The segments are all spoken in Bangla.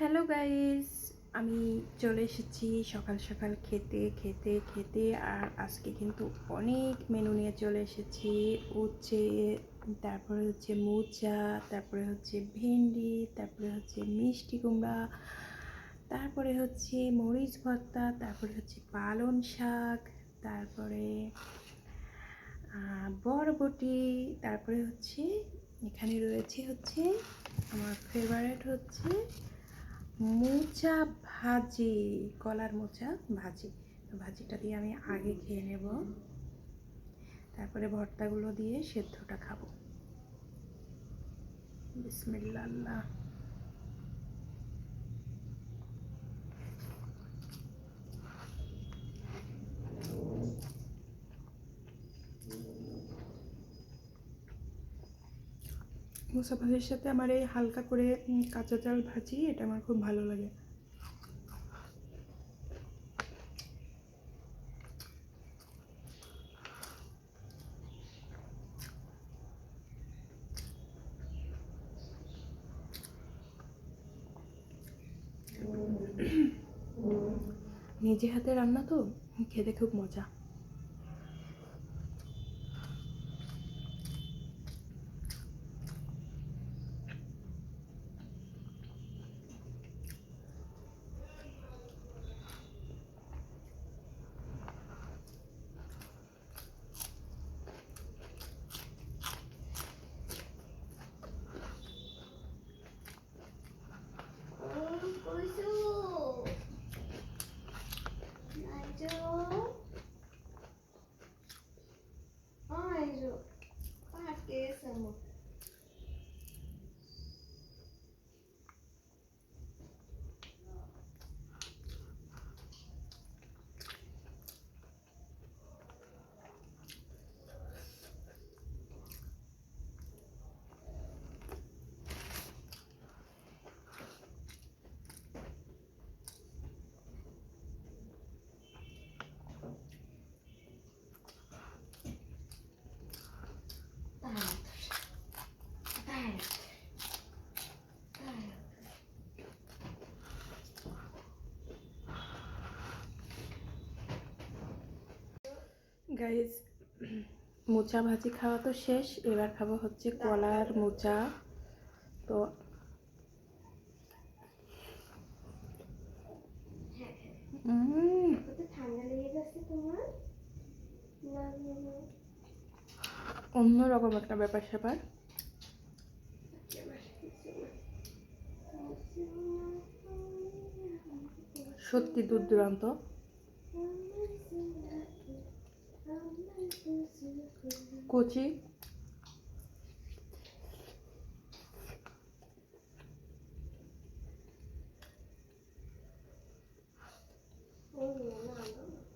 হ্যালো গাইস, আমি চলে এসেছি সকাল সকাল খেতে খেতে খেতে, আর আজকে কিন্তু অনেক মেনু নিয়ে চলে এসেছি। উচ্ছে তারপরে হচ্ছে মোচা, তারপরে হচ্ছে ভেন্ডি, তারপরে হচ্ছে মিষ্টি কুমড়া, তারপরে হচ্ছে মরিচ ভর্তা, তারপরে হচ্ছে পালন শাক, তারপরে বরবটি, তারপরে হচ্ছে, এখানে রয়েছে হচ্ছে, আমার ফেভারিট হচ্ছে মোচা ভাজি, কলার মোচা ভাজি। ভাজিটা দিয়ে আমি আগে খেয়ে নেব। তারপরে ভর্তাগুলো দিয়ে সেদ্ধটা খাব। বিসমিল্লা আল্লাহ ভাজির সাথে আমার এই হালকা করে কাঁচা চাল ভাজি, এটা আমার খুব ভালো লাগে। নিজে হাতে রান্না তো, খেতে খুব মজা। গাইজ মোচা ভাজি খাওয়া তো শেষ, এবার খাব হচ্ছে কলার মোচা। তো অন্যরকম একটা ব্যাপার স্যাপার। এবার কিছু না। সত্যি দূর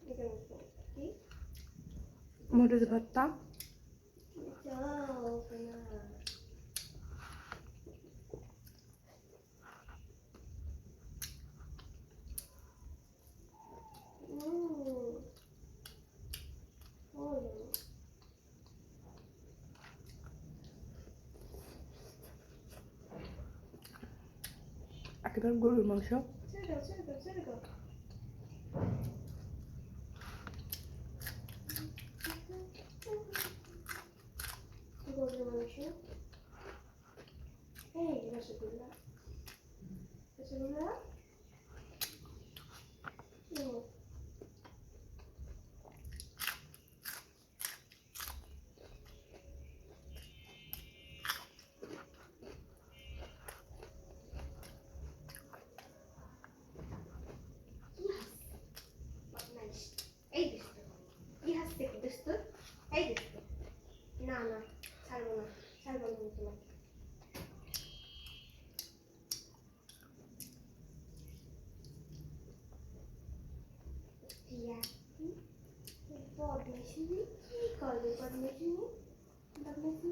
দূরান্ত কচি মরিচ fark ediyorum. Gururum oluşuyor. Hey, başarılar. Başarılar. না না ছাড়বো না ছাড়বো না তোমার বদমাইশি কি করবে? বদমাইশি বদমাইশি।